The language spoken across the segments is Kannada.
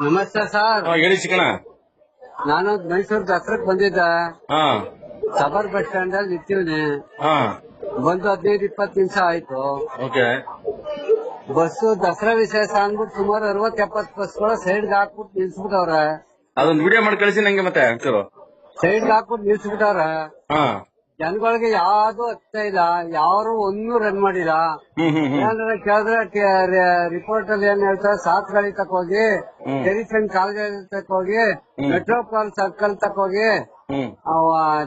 ನಮಸ್ತೆ ಸರ್. ಹಾ, ಹೇಳಿ ಚಿಕ್ಕಣ ನಾನು ಮೈಸೂರು ದಸರಕ್ ಬಂದಿದ್ದ. ಹಾ. ಸಬರ್ ಬಸ್ ಸ್ಟ್ಯಾಂಡ್ ಅಲ್ಲಿ ನಿಂತೀವಿ ಹಾ. ಬಂದು ಹದಿನೈದು ಇಪ್ಪತ್ತು ನಿಮಿಷ ಆಯ್ತು. ಓಕೆ. ಬಸ್ಸು ದಸರಾ ವಿಶೇಷ ಅಂದ್ಬಿಟ್ಟು ಸುಮಾರು ಅರವತ್ ಎಪ್ಪತ್ ಬಸ್ಗಳು ಸೈಡ್ ಹಾಕ್ಬಿಟ್ಟು ನಿಲ್ಸ್ಬಿಟ್ಟವ್ರೆ. ಅದೊಂದು ವಿಡಿಯೋ ಮಾಡಿ ಕಳಿಸಿ ನಂಗೆ ಮತ್ತೆ ಸೈಡ್ಗೆ ಹಾಕ್ಬಿಟ್ಟು ನಿಲ್ಸ್ಬಿಟ್ಟವ್ರೆ. ಹಾ. ಜನಗಳಿಗೆ ಯಾವ್ದು ಹತ್ತಾ ಇಲ್ಲ. ಯಾರು ಒಂದು ರನ್ ಮಾಡಿಲ್ಲ. ಏನಂದ್ರೆ ಕೇಳಿದ್ರೆ ರಿಪೋರ್ಟ್ ಅಲ್ಲಿ ಏನ್ ಹೇಳ್ತಾರೆ? ಸಾತ್ ಗಾಡಿ ತಕೋಗಿ. ಟೆರಿಸನ್ ಕಾಲೇಜ್ ತಕೋಗಿ ಮೆಟ್ರೋ ಮೆಟ್ರೋಪಾಲ್ ಸರ್ಕಲ್ ತಕೋಗಿ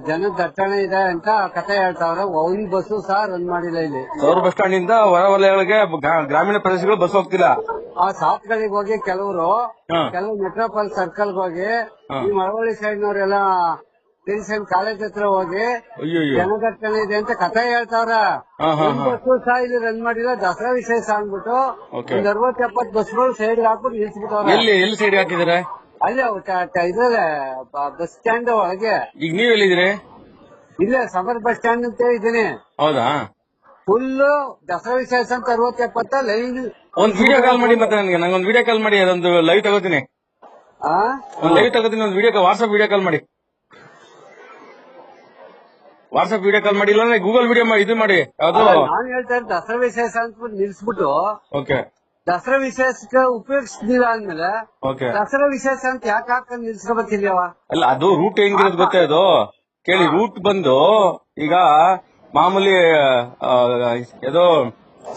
ಜನ ದಟ್ಟಣೆ ಇದೆ ಅಂತ ಕತೆ ಹೇಳ್ತಾವ್ರೆ. ಒಂದ್ ಬಸ್ಸು ಸಹ ರನ್ ಮಾಡಿಲ್ಲ ಇಲ್ಲಿ. ಸೌರ ಬಸ್ ಸ್ಟ್ಯಾಂಡ್ ಇಂದ ಹೊರ ವಲಯಗಳಿಗೆ ಗ್ರಾಮೀಣ ಪ್ರದೇಶಗಳು ಬಸ್ ಹೋಗ್ತಿಲ್ಲ. ಆ ಸಾತ್ ಗಳಿಗೆ ಹೋಗಿ ಕೆಲವರು ಕೆಲವು ಕೆಲವು ಮೆಟ್ರೋಪಾಲ್ ಸರ್ಕಲ್ ಹೋಗಿ ಈ ಮಳವಳ್ಳಿ ಸೈಡ್ ನವರೆಲ್ಲ ಟೆರಿಸನ್ ಕಾಲೇಜ್ ಹತ್ರ ಹೋಗಿ ಜನದಟ್ಟಣೆ ಇದೆ ಅಂತ ಕಥೆ ಹೇಳ್ತಾವ್ರ. ಬಸ್ ಬಸ್ಸು ಸಹ ಇಲ್ಲಿ ರನ್ ಮಾಡಿಲ್ಲ ದಸರಾ ವಿಶೇಷ ಅಂದ್ಬಿಟ್ಟು. ಒಂದ್ ಅರವತ್ ಎಪ್ಪತ್ ಬಸ್ಗಳು ಸೈಡ್ ಹಾಕ್ಬಿಟ್ಟು ನಿಲ್ಸ್ಬಿಟ್ಟವ್ರೆ. ಎಲ್ಲಿ ಎಲ್ಲಿ ಸೈಡ್ ಹಾಕಿದಾರೆ ಅಲ್ಲೇ ಟ- ಬಸ್ ಸ್ಟ್ಯಾಂಡ್ ಒಳಗೆ. ಈಗ ನೀವ್ ಎಲ್ಲಿದ್ದೀರಿ? ಇಲ್ಲೇ ಸಮರ್ ಬಸ್ ಸ್ಟ್ಯಾಂಡ್ ಅಂತ ಹೇಳಿದೀನಿ ಹೌದಾ? ಫುಲ್ ದಸರಾ ವಿಶೇಷ ಅಂತ ಅರವತ್ ಎಪ್ಪತ್ತ ಲೈನ್ ಒಂದ್ ವಿಡಿಯೋ ಕಾಲ್ ಮಾಡಿ ಮತ್ತೆ ನನಗೆ. ನಂಗೆ ಒಂದು ವಿಡಿಯೋ ಕಾಲ್ ಮಾಡಿ ಅದೊಂದು ಲೈವ್ ತಗೋತೀನಿ. ಆ? ಒಂದ್ ಲೈವ್ ತಗೋತೀನಿ ಒಂದು ವಿಡಿಯೋ ವಾಟ್ಸ್ಆಪ್ ವಿಡಿಯೋ ಕಾಲ್ ಮಾಡಿ. ವಾಟ್ಸ್ಆಪ್ ವಿಡಿಯೋ ಕಾಲ್ ಮಾಡಿ ಇಲ್ಲ ಗೂಗಲ್ ವಿಡಿಯೋ ಮಾಡಿ ಇದು ಮಾಡಿ. ಅದು ನಾನ್ ಹೇಳ್ತಾ ಇರೋದು ದಸರಾ ವಿಶೇಷ ಅಂತ ನಿಲ್ಸ್ಬಿಟ್ಟು ಓಕೆ. ದಸರಾ ವಿಶೇಷಕ್ಕೆ ಉಪಯೋಗಿಸ್ಲಿಲ್ಲ ಅಂದ್ಮೇಲೆ ಓಕೆ. ದಸರಾ ವಿಶೇಷ ಅಂತ ಯಾಕೆ ಹಾಕೊಂಡ್ ನಿಲ್ಸ್ಕೊಬೇಕಿಲ್ಯವ ಅಲ್ಲ ಅದು ರೂಟ್ ಹೆಂಗಿರೋದು ಗೊತ್ತೇ ಅದು? ಕೇಳಿ ರೂಟ್ ಬಂದು ಈಗ ಮಾಮೂಲಿ ಅದು ಏನೋ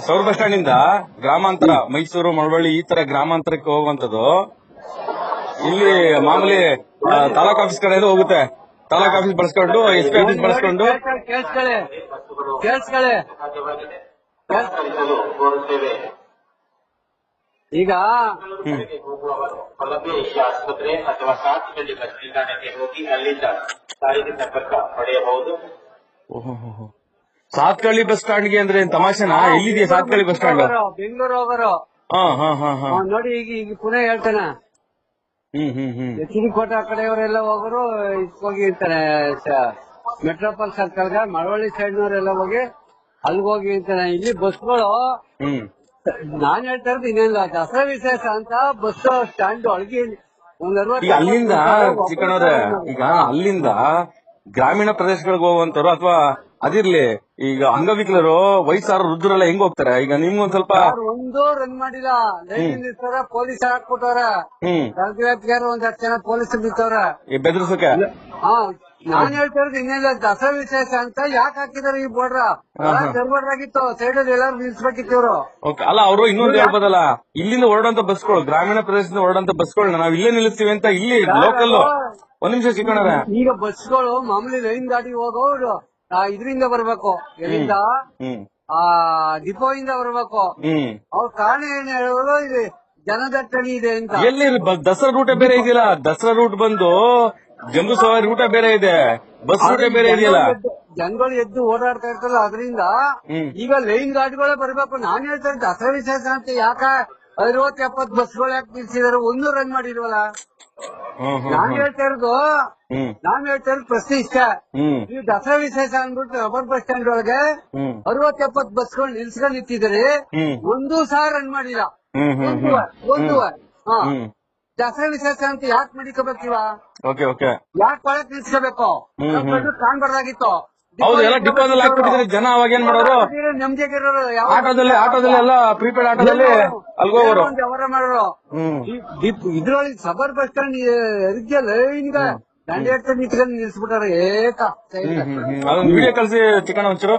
ಸೌರ ಬಸ್ ಸ್ಟ್ಯಾಂಡ್ ಇಂದ ಗ್ರಾಮಾಂತರ ಮೈಸೂರು ಮಳವಳ್ಳಿ ಈ ತರ ಗ್ರಾಮಾಂತರಕ್ಕೆ ಹೋಗುವಂತದ್ದು ಇಲ್ಲಿ ಮಾಮೂಲಿ ತಾಲೂಕ್ ಆಫೀಸ್ ಕಡೆ ಹೋಗುತ್ತೆ. ತಾಲೂಕ್ ಆಫೀಸ್ ಬಳಸ್ಕೊಂಡು ಎಸ್ ಪಿ ಆಫೀಸ್ ಬಳಸ್ಕೊಂಡು. ಕೇಳಿಸ್ಕೊಳ್ಳಿ. ಕೇಳಿಸ್ಕೊಳ್ಳಿ. ಈಗ ಆಸ್ಪತ್ರೆ ಅಥವಾ ಸಾತ್ಕಳ್ಳಿ ಬಸ್ ನಿಲ್ದಾಣಕ್ಕೆ ಹೋಗಿ ಅಲ್ಲಿಂದ ಸಾರಿಗೆ ಸಂಪರ್ಕ ಪಡೆಯಬಹುದು. ಸಾತ್ಕಳ್ಳಿ ಬಸ್ ಸ್ಟ್ಯಾಂಡ್ಗೆ ಅಂದ್ರೆ ಏನ್ ತಮಾಷೆನಾ? ಎಲ್ಲಿದೆಯಾ ಸಾತ್ಕಳ್ಳಿ ಬಸ್ ಸ್ಟ್ಯಾಂಡ್? ಬೆಂಗಳೂರು ಹೋಗೋರು ಹಾ ಹಾ ಹಾ. ಹಾ ನೋಡಿ ಈಗ ಈಗ ಪುನಃ ಹೇಳ್ತಾನೆ. ಹ್ಮ್ ಹ್ಮ್ ಹ್ಮ್. ಚಿರಿಕೋಟ ಆ ಕಡೆಯವರೆಲ್ಲ ಹೋಗೋರು ಇದಕ್ ಹೋಗಿ ಇರ್ತಾರೆ ಮೆಟ್ರೋಪಾಲ್ ಗ ಮಳವಳ್ಳಿ ಸೈಡ್ನವರೆಲ್ಲ ಹೋಗಿ ಅಲ್ಗ್ ಹೋಗಿ ಇರ್ತಾರೆ ಇಲ್ಲಿ ಬಸ್ಗಳು ಹ್ಮ್. ನಾನ್ ಹೇಳ್ತಾ ಇರೋದು ಇನ್ನೇನಿಲ್ಲ ದಸರಾ ವಿಶೇಷ ಅಂತ ಬಸ್ ಸ್ಟ್ಯಾಂಡ್ ಒಳಗೆ ಈಗ ಅಲ್ಲಿಂದ ಚಿಕ್ಕಣ್ಣವ್ರೆ ಈಗ ಅಲ್ಲಿಂದ ಗ್ರಾಮೀಣ ಪ್ರದೇಶಗಳಿಗೆ ಹೋಗುವಂತವ್ರು ಅಥವಾ ಅದಿರ್ಲಿ ಈಗ ಅಂಗವಿಕಲರು ವಯಸ್ಸಾರ ವೃದ್ಧರೆಲ್ಲ ಹೆಂಗ್ ಹೋಗ್ತಾರೆ? ಈಗ ನಿಮ್ಗೊಂದ್ ಸ್ವಲ್ಪ ಯಾರು ಒಂದೂ ರನ್ ಮಾಡಿಲ್ಲ. ಲೈನ್ ಪೊಲೀಸ್ ಹಾಕ್ಬಿಟ್ಟವ್ರ. ಹ್ಮ್. ಒಂದ್ ಹತ್ತು ಜನ ಪೊಲೀಸ್ ಬಿತ್ತವ್ರ ಈ ಬೆದರ್ಸಕ್ಕೆ ಹಾ. ನಾನ್ ಹೇಳ್ತಿರೋದು ಇನ್ನೆಲ್ಲ ಇನ್ನೇನಿಲ್ಲ ದಸರಾ ವಿಶೇಷ ಅಂತ ಯಾಕೆ ಹಾಕಿದಾರೆ ಈ ಬೋರ್ಡ್ರ ಆಗಿತ್ತು ಸೈಡ್ ಅಲ್ಲಿ ಎಲ್ಲಾರು ನಿಲ್ಸ್ಬೇಕಿತ್ತು ಇವ್ರು. ಓಕೆ. ಅಲ್ಲ ಅವರು ಇನ್ನೊಂದು ಹೇಳ್ಬೋದಲ್ಲ? ಇಲ್ಲಿಂದ ಹೊರಡಂತ ಬಸ್ಗಳು ಗ್ರಾಮೀಣ ಪ್ರದೇಶದಿಂದ ಹೊರಡಂತ ಬಸ್ಗಳನ್ನ ನಾವ್ ಇಲ್ಲೇ ನಿಲ್ಲಿಸ್ತೀವಿ ಅಂತ ಇಲ್ಲಿ ಲೋಕಲ್ ಒಂದ್ ನಿಮಿಷ ಚಿಕ್ಕಣ್ಣವ್ರೆ ಈಗ ಬಸ್ಗಳು ಮಾಮೂಲಿ ಲೈನ್ ಗಾಡಿ ಹೋಗೋರು ಇದರಿಂದ ಬರ್ಬೇಕು. ಎಲ್ಲಿಂದ? ಆ ಡಿಪೋ ಇಂದ ಬರ್ಬೇಕು ಅವ್ರ ಕಾರಣ ಏನ್ ಹೇಳೋದು? ಇಲ್ಲಿ ಜನದಟ್ಟಣೆ ಇದೆ ಅಂತ. ಎಲ್ಲಿ ದಸರಾ ರೂಟ ಬೇರೆ ಇದೆಯಲ್ಲ? ದಸರಾ ರೂಟ್ ಬಂದು ಜಂಬೂ ಸವಾರಿ ರೂಟ ಬೇರೆ ಇದೆ. ಬಸ್ ರೂಟ ಬೇರೆ ಇದೆಯಲ್ಲ? ಜನಗಳು ಎದ್ದು ಓಡಾಡ್ತಾ ಇರ್ತಲ್ಲ ಅದರಿಂದ ಈಗ ಲೈನ್ ಗಾಡಿಗಳೇ ಬರ್ಬೇಕು. ನಾನ್ ಹೇಳ್ತಾ ಇದ್ದೆ ದಸರಾ ವಿಶೇಷ ಅಂತ ಯಾಕ ಐವತ್ತು ಎಪ್ಪತ್ ಬಸ್ಗಳು ಯಾಕೆ ನಿಲ್ಸಿದಾರೆ? ಒಂದು ರನ್ ಮಾಡಿಲ್ವಲ್ಲ? ನಾನ್ ಹೇಳ್ತಾ ಇರೋದು ನಾನ್ ಹೇಳ್ತಾ ಇರೋದು ಪ್ರಶ್ನೆ ಇಷ್ಟ. ಈ ನೀವು ದಸರಾ ವಿಶೇಷ ಅಂದ್ಬಿಟ್ಟು ರಬ್ಬರ್ ಬಸ್ ಸ್ಟ್ಯಾಂಡ್ ಒಳಗೆ ಅರವತ್ ಎಪ್ಪತ್ ಬಸ್ಗಳು ನಿಲ್ಸ್ಕೊಂಡ್ ನಿಂತಿದ್ರಿ ಒಂದು ಸಾವಿರ ರನ್ ಮಾಡಿಲ್ಲ. ಒಂದು ವಾರ ಒಂದು ಹಾ. ದಸರಾ ವಿಶೇಷ ಅಂತ ಯಾಕೆ ಮಡಿಕೋಬೇಕಿವ ಓಕೆ ಓಕೆ. ಯಾಕೆ ಒಳಗ್ ನಿಲ್ಸ್ಕೋಬೇಕು. ಕಾಣ್ಬಾರ್ದಾಗಿತ್ತು. ಹೌದು ಎಲ್ಲ ಡಿಪೋದಲ್ಲಿ ಹಾಕ್ಬಿಟ್ಟಿದ್ರೆ ಜನ ಅವಾಗ ಏನ್ ಮಾಡೋರು ಆಟೋದಲ್ಲಿ ಆಟೋದಲ್ಲಿ ಎಲ್ಲ ಪ್ರೀಪೇಡ್ ಆಟೋದಲ್ಲಿ ಅಲ್ಗೋಗೋರು. ವ್ಯವಹಾರ ಮಾಡೋರು ಇದ್ರೊಳಗೆ ಸಬರ್ ಬಸ್ ಸ್ಟ್ಯಾಂಡ್ ದಂಡೆ ನಿಂತ್ಕೊಂಡು ನಿಲ್ಸ್ಬಿಟ್ಟಾರ ಏಕ. ಅದೊಂದು ವಿಡಿಯೋ ಕಳ್ಸಿ ಚಿಕನ್ ಒಂಚೂರು.